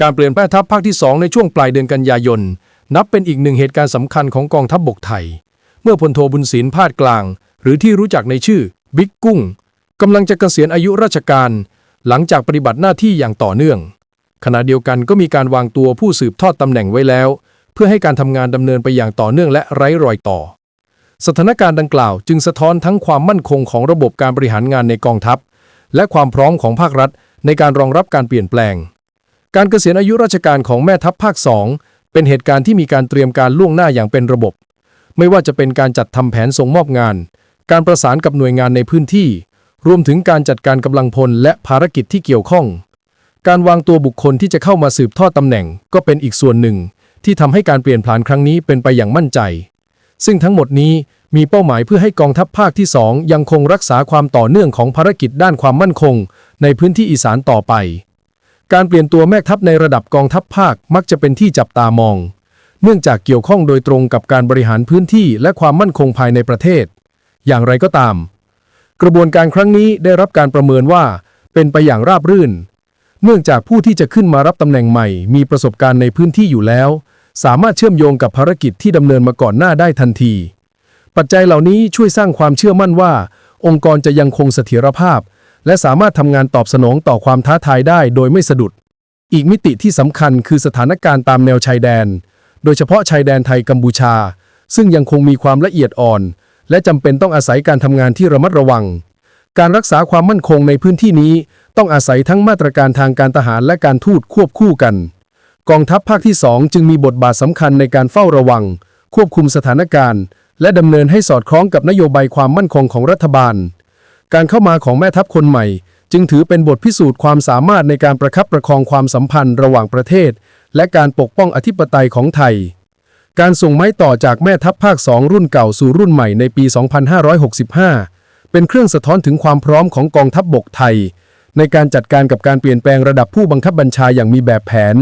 การเปลี่ยนแปลงทัพภาคที่ 2 ในช่วงปลายเดือนกันยายน นับเป็นอีกหนึ่งเหตุการณ์สำคัญของกองทัพบบกไทย เมื่อพลโทบุญศิลป์พาดกลาง หรือที่รู้จักในชื่อบิ๊กกุ้งกำลังจะเกษียณอายุราชการ หลังจากปฏิบัติหน้าที่อย่างต่อเนื่อง ขณะเดียวกันก็มีการวางตัวผู้สืบทอดตำแหน่งไว้แล้ว เพื่อให้การทำงานดำเนินไปอย่างต่อเนื่องและไร้รอยต่อ สถานการณ์ดังกล่าวจึงสะท้อนทั้งความมั่นคงของระบบการบริหารงานในกองทัพ และความพร้อมของภาครัฐ ในการรองรับการเปลี่ยนแปลง การเกษียณอายุราชการของแม่ทัพภาค 2 เป็นเหตุการณ์ที่มีการเตรียมการล่วงหน้าอย่างเป็นระบบ ไม่ว่าจะเป็นการจัดทำแผนส่งมอบงาน การประสานกับหน่วยงานในพื้นที่ รวมถึงการจัดการกำลังพลและภารกิจที่เกี่ยวข้อง การวางตัวบุคคลที่จะเข้ามาสืบทอดตำแหน่ง ก็เป็นอีกส่วนหนึ่ง ที่ทำให้การเปลี่ยนผ่านครั้งนี้เป็นไปอย่างมั่นใจ ซึ่งทั้งหมดนี้มีเป้าหมายเพื่อให้กองทัพภาคที่ 2 ยังคงรักษาความต่อเนื่องของภารกิจด้านความมั่นคง ในพื้นที่อีสานต่อไป การเปลี่ยนตัวแม่ทัพในระดับกองทัพภาคมักจะเป็นที่จับตามอง เนื่องจากเกี่ยวข้องโดยตรงกับการบริหารพื้นที่และความมั่นคงภายในประเทศ อย่างไรก็ตาม กระบวนการครั้งนี้ได้รับการประเมินว่าเป็นไปอย่างราบรื่น เนื่องจากผู้ที่จะขึ้นมารับตำแหน่งใหม่ มีประสบการณ์ในพื้นที่อยู่แล้ว สามารถเชื่อมโยงกับภารกิจที่ดำเนินมาก่อนหน้าได้ทันที ปัจจัยเหล่านี้ช่วยสร้างความเชื่อมั่นว่า องค์กรจะยังคงเสถียรภาพ และสามารถทำงานตอบสนองต่อความท้าทายได้โดยไม่สะดุด อีกมิติที่สำคัญคือสถานการณ์ตามแนวชายแดน โดยเฉพาะชายแดนไทยกัมพูชา ซึ่งยังคงมีความละเอียดอ่อน และจำเป็นต้องอาศัยการทำงานที่ระมัดระวัง การรักษาความมั่นคงในพื้นที่นี้ ต้องอาศัยทั้งมาตรการทางการทหารและการทูตควบคู่กัน กองทัพภาคที่ 2 จึงมีบทบาทสำคัญในการเฝ้าระวัง ควบคุมสถานการณ์ และดำเนินให้สอดคล้องกับนโยบายความมั่นคงของรัฐบาล การเข้ามาของแม่ทัพคนใหม่ จึงถือเป็นบทพิสูจน์ความสามารถในการประคับประคองความสัมพันธ์ระหว่างประเทศ และการปกป้องอธิปไตยของไทย การส่งไม้ต่อจากแม่ทัพภาค 2 รุ่นเก่าสู่รุ่นใหม่ในปี 2565 เป็นเครื่องสะท้อนถึงความพร้อมของกองทัพบบกไทย ในการจัดการกับการเปลี่ยนแปลงระดับผู้บังคับบัญชาอย่างมีแบบแผน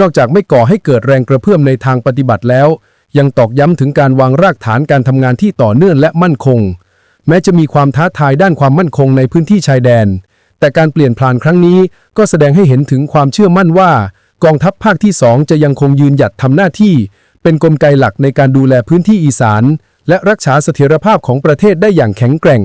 นอกจากไม่ก่อให้เกิดแรงกระเพื่อมในทางปฏิบัติแล้ว ยังตอกย้ำถึงการวางรากฐานการทำงานที่ต่อเนื่องและมั่นคง แม้จะมีความท้าทายด้านความมั่นคงในพื้นที่ชายแดน แต่การเปลี่ยนผ่านครั้งนี้ก็แสดงให้เห็นถึงความเชื่อมั่นว่า กองทัพภาคที่ 2 จะยังคงยืนหยัดทำหน้าที่ เป็นกลไกหลักในการดูแลพื้นที่อีสาน และรักษาเสถียรภาพของประเทศได้อย่างแข็งแกร่ง